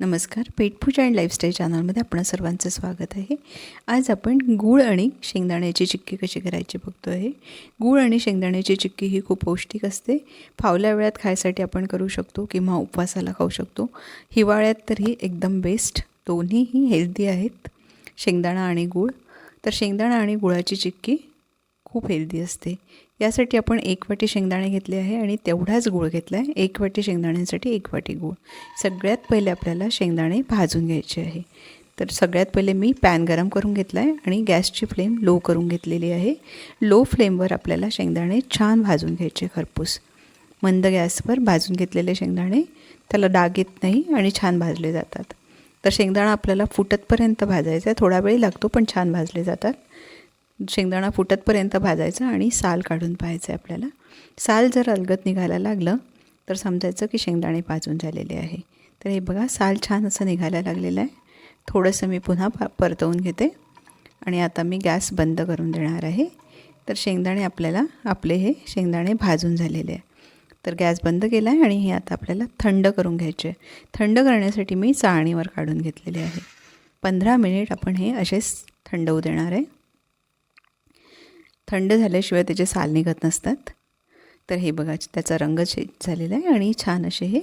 नमस्कार. पेटपूजा and lifestyle चॅनलमध्ये आपण सर्वांचं स्वागत आहे. आज आपण गूळ आणि शेंगदाण्याची चिक्की कशी करायची बघतो आहे. गूळ आणि शेंगदाण्याची चिक्की ही खूप पौष्टिक असते. फावल्या वेळात खायसाठी आपण करू शकतो किंवा उपवासाला खाऊ शकतो. हिवाळ्यात तर ही एकदम बेस्ट दोन्हीही हेल्दी आहेत. शेंगदाणा आणि गूळ. तर शेंगदाणा आणि गुळाची चिक्की खूप हेल्दी असते. यासाठी आपण एक वाटी शेंगदाणे घेतले आहे आणि तेवढाच गूळ घेतला आहे. एक वाटी शेंगदाण्यांसाठी एक वाटी गूळ. सगळ्यात पहिले आपल्याला शेंगदाणे भाजून घ्यायचे आहे. तर सगळ्यात पहिले मी पॅन गरम करून घेतला आहे आणि गॅसची फ्लेम लो करून घेतलेली आहे. लो फ्लेमवर आपल्याला शेंगदाणे छान भाजून घ्यायचे खरपूस. मंद गॅसवर भाजून घेतलेले शेंगदाणे त्याला डाग येत नाही आणि छान भाजले जातात. तर शेंगदाणा आपल्याला फुटतपर्यंत भाजायचा आहे. थोडा वेळ लागतो पण छान भाजले जातात. शेंगदाणा फुटतपर्यंत भाजायचा आणि साल काढून पाहायचं आहे आपल्याला. साल जर अलगत निघायला लागलं तर समजायचं की शेंगदाणे भाजून झालेले आहे. तर हे बघा साल छान असं निघायला लागलेलं आहे. थोडंसं मी पुन्हा पा परतवून घेते. आणि आता मी गॅस बंद करून देणार आहे. तर शेंगदाणे आपल्याला आपले हे शेंगदाणे भाजून झालेले आहे. तर गॅस बंद केला आहे आणि हे आता आपल्याला थंड करून घ्यायचे आहे. थंड करण्यासाठी मी चाळणीवर काढून घेतलेले आहे. पंधरा मिनिट आपण हे असेच थंड होऊ देणार आहे. थंड झाल्याशिवाय त्याचे साल निघत नसतात. तर हे बघा त्याचा रंग चेंज झालेला आहे आणि छान असे हे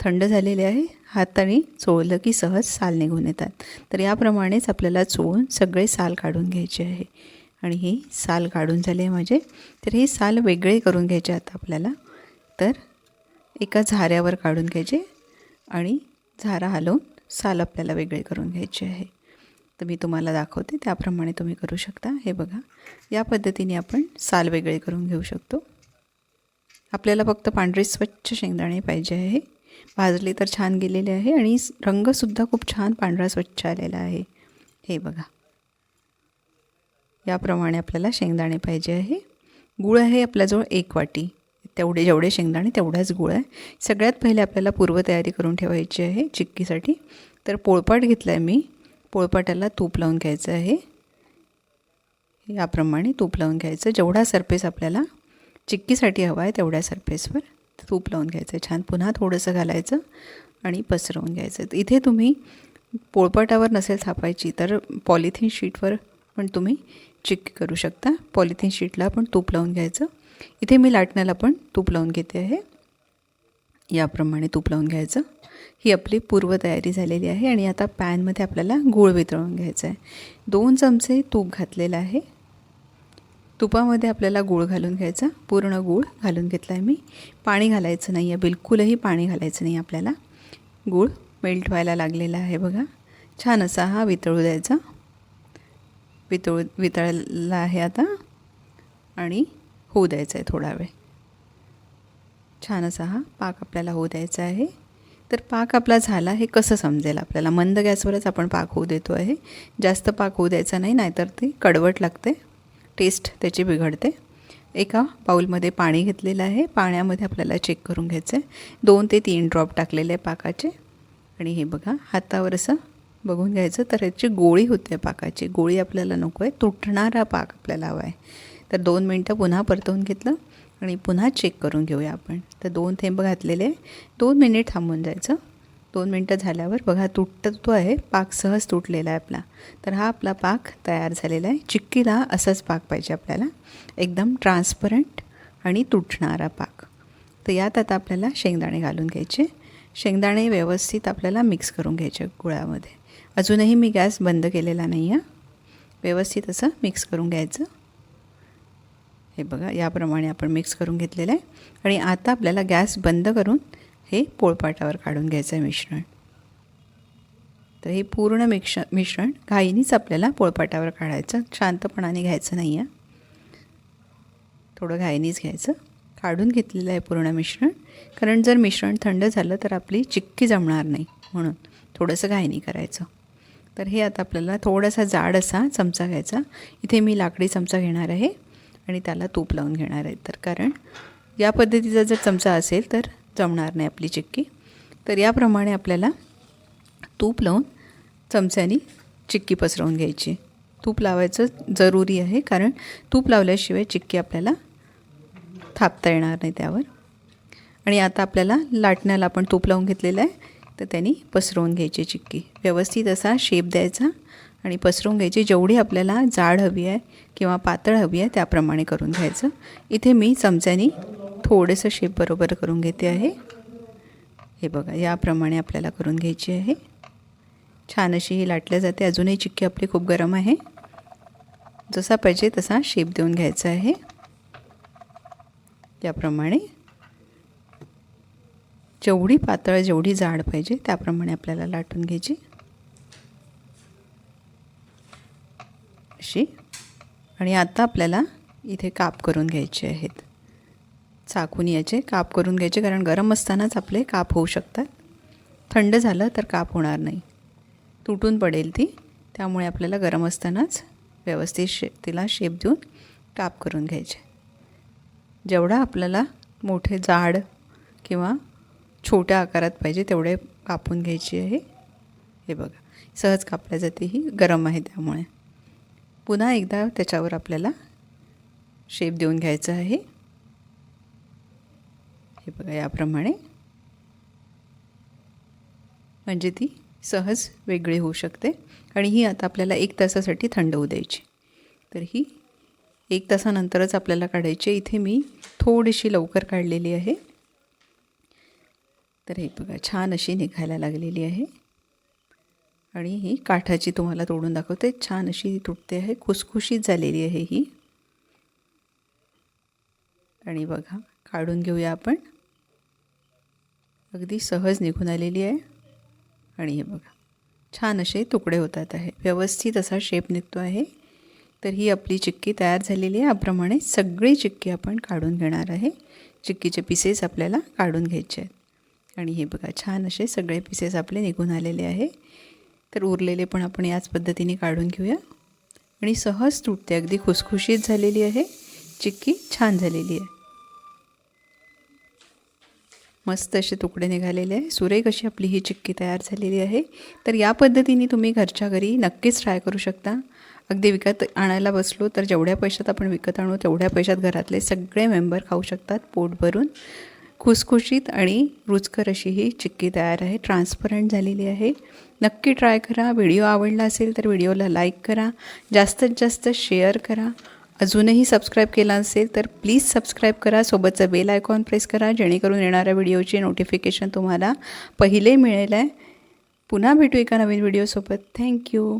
थंड झालेले आहे. हाताने चोळलं की सहज साल निघून येतात. तर याप्रमाणेच आपल्याला चोळून सगळे साल काढून घ्यायचे आहे. आणि हे साल काढून झाले माझे. तर हे साल वेगळे करून घ्यायचे आता आपल्याला. तर एका झाऱ्यावर काढून घ्यायचे आणि झारा हलवून साल आपल्याला वेगळे करून घ्यायचे आहे. तर मी तुम्हाला दाखवते. त्याप्रमाणे तुम्ही करू शकता. हे बघा. या पद्धतीने आपण साल वेगळे करून घेऊ शकतो. आपल्याला फक्त पांढरे स्वच्छ शेंगदाणे पाहिजे आहे. भाजले तर छान गेलेले आहे आणि रंगसुद्धा खूप छान पांढरा स्वच्छ आलेला आहे. हे बघा. याप्रमाणे आपल्याला शेंगदाणे पाहिजे आहे. गूळ आहे आपल्याजवळ एक वाटी. तेवढे जेवढे शेंगदाणे तेवढाच गूळ आहे. सगळ्यात पहिले आपल्याला पूर्वतयारी करून ठेवायची आहे चिक्कीसाठी. तर पोळपाट घेतला आहे मी. पोळपाटाला तूप लावून घ्यायचं आहे. याप्रमाणे तूप लावून घ्यायचं. जेवढा सरफेस आपल्याला चिक्कीसाठी हवा आहे तेवढ्या सरफेसवर तूप लावून घ्यायचं आहे. छान पुन्हा थोडंसं घालायचं आणि पसरवून घ्यायचं इथे तुम्ही पोळपाटावर नसेल थापायची तर पॉलिथिन शीटवर पण तुम्ही चिक्की करू शकता. पॉलिथिन शीटला पण तूप लावून घ्यायचं. इथे मी लाटण्याला पण तूप लावून घेते आहे. याप्रमाणे तूप लावून घ्यायचं. ही आपली पूर्वतयारी झालेली आहे आणि आता पॅनमध्ये आपल्याला गूळ वितळून घ्यायचं आहे. दोन चमचे तूप घातलेलं आहे. तुपामध्ये आपल्याला गूळ घालून घ्यायचा. पूर्ण गूळ घालून घेतला आहे मी. पाणी घालायचं नाही आहे बिलकुलही पाणी घालायचं नाही आपल्याला. गूळ मेल्ट व्हायला लागलेला आहे बघा. छान असा हा वितळू द्यायचा. वितळू वितळला आहे आता. आणि होऊ द्यायचा आहे थोडा वेळ. छान असा हा पाक आपल्याला होऊ द्यायचा आहे. तर पाक आपला झाला हे कसं समजेल आपल्याला? मंद गॅसवरच आपण पाक होऊ देतो आहे. जास्त पाक होऊ द्यायचा नाही नाहीतर ते कडवट लागते. टेस्ट त्याची बिघडते. एका बाऊलमध्ये पाणी घेतलेलं आहे. पाण्यामध्ये आपल्याला चेक करून घ्यायचं आहे. दोन ते तीन ड्रॉप टाकलेले आहे पाकाचे. आणि हे बघा हातावर असं बघून घ्यायचं तर याची गोळी होते पाकाची. गोळी आपल्याला नको आहे. तुटणारा पाक आपल्याला हवा आहे. तर दोन मिनटं पुन्हा परतवून घेतलं. आणि पुन्हा चेक करून घेऊया आपण. तर दोन थेंब घातलेले दोन मिनिट थांबून जायचं. दोन मिनटं झाल्यावर बघा तुटतो आहे पाक सहज तुटलेला आहे आपला. तर हा आपला पाक तयार झालेला आहे. चिक्कीला असाच पाक पाहिजे आपल्याला. एकदम ट्रान्सपरंट आणि तुटणारा पाक. तर यात आता आपल्याला शेंगदाणे घालून घ्यायचे. शेंगदाणे व्यवस्थित आपल्याला मिक्स करून घ्यायचे गुळामध्ये. अजूनही मी गॅस बंद केलेला नाही आहे व्यवस्थित असं मिक्स करून घ्यायचं. हे बघा याप्रमाणे आपण मिक्स करून घेतलेलं आहे. आणि आता आपल्याला गॅस बंद करून हे पोळपाटावर काढून घ्यायचं आहे मिश्रण. तर हे पूर्ण मिक्ष मिश्रण घाईनीच आपल्याला पोळपाटावर काढायचं. शांतपणाने घ्यायचं नाही आहे थोडं घाईनीच घ्यायचं. काढून घेतलेलं आहे पूर्ण मिश्रण. कारण जर मिश्रण थंड झालं तर आपली चिक्की जमणार नाही म्हणून थोडंसं घाईनी करायचं. तर हे आता आपल्याला थोडासा जाड असा चमचा घ्यायचा. इथे मी लाकडी चमचा घेणार आहे. आणि त्याला तूप लावून घेणार आहे. तर कारण या पद्धतीचा जर चमचा असेल तर जमणार नाही आपली चिक्की. तर याप्रमाणे आपल्याला तूप लावून चमच्याने चिक्की पसरवून घ्यायची. तूप लावायचं जरुरी आहे कारण तूप लावल्याशिवाय चिक्की आपल्याला थापता येणार नाही त्यावर. आणि आता आपल्याला लाटण्याला आपण तूप लावून घेतलेलं आहे. तर त्यांनी पसरवून घ्यायची चिक्की. व्यवस्थित असा शेप द्यायचा. आणि पसरून घ्यायची. जेवढी आपल्याला जाड हवी आहे किंवा पातळ हवी आहे त्याप्रमाणे करून घ्यायचं. इथे मी चमच्यानी थोडंसं शेप बरोबर करून घेते आहे. हे बघा याप्रमाणे आपल्याला करून घ्यायची आहे. छान अशी ही लाटल्या जाते. अजूनही चिक्की आपली खूप गरम आहे. जसा पाहिजे तसा शेप देऊन घ्यायचा आहे. याप्रमाणे जेवढी पातळ जेवढी जाड पाहिजे त्याप्रमाणे आपल्याला लाटून घ्यायची. अशी आणि आता आपल्याला इथे काप करून घ्यायचे आहेत. चाकून याचे काप करून घ्यायचे कारण गरम असतानाच आपले काप होऊ शकतात. थंड झालं तर काप होणार नाही. तुटून पडेल ती त्यामुळे आपल्याला गरम असतानाच व्यवस्थित शे तिला शेप देऊन काप करून घ्यायचे. जेवढा आपल्याला मोठे जाड किंवा छोट्या आकारात पाहिजे तेवढे कापून घ्यायची आहे. हे बघा सहज कापल्या जाते ही गरम आहे त्यामुळे. पुन्हा एकदा त्याच्यावर आपल्याला शेप देऊन घ्यायचं आहे. हे बघा याप्रमाणे. म्हणजे ती सहज वेगळी होऊ शकते. आणि ही आता आपल्याला एक तासासाठी थंड होऊ द्यायची. तर ही एक तासानंतरच आपल्याला काढायची. इथे मी थोडीशी लवकर काढलेली आहे. तर हे बघा छान अशी निघायला लागलेली आहे. आणि ही काठाची तुम्हाला तोडून दाखवते. छान अशी तुटते आहे. खुसखुशीत झालेली आहे ही. आणि बघा काढून घेऊया आपण. अगदी सहज निघून आलेली आहे. आणि हे बघा छान असे तुकडे होतात आहे. व्यवस्थित असा शेप निघतो आहे. तर ही आपली चिक्की तयार झालेली आहे. याप्रमाणे सगळी चिक्की आपण काढून घेणार आहे. चिक्कीचे पिसेस आपल्याला काढून घ्यायचे आहेत. आणि हे बघा छान असे सगळे पिसेस आपले निघून आलेले आहे. तर उरलेले पण आपण याच पद्धतीने काढून घेऊया. आणि सहज तुटते अगदी खुसखुशीत झालेली आहे. चिक्की छान झालेली आहे. मस्त असे तुकडे निघालेले आहे. सुरेख अशी आपली ही चिक्की तयार झालेली आहे. तर या पद्धतीने तुम्ही घरच्या घरी नक्कीच ट्राय करू शकता. अगदी विकत आणायला बसलो तर जेवढ्या पैशात आपण विकत आणू तेवढ्या पैशात घरातले सगळे मेंबर खाऊ शकतात पोट भरून खुसखुशीत आणि रुचकर अशी ही चिक्की तयार आहे. ट्रान्सपरंट झालेली आहे. नक्की ट्राय करा. व्हिडिओ आवडला असेल तर व्हिडिओला लाईक करा. जास्तीत जास्त शेअर करा. अजूनही सबस्क्राईब केला असेल तर प्लीज सबस्क्राईब करा. सोबतचं बेल आयकॉन प्रेस करा. जेणेकरून येणाऱ्या व्हिडिओचे नोटिफिकेशन तुम्हाला पहिले मिळेल आहे. पुन्हा भेटू एका नवीन व्हिडिओसोबत थँक्यू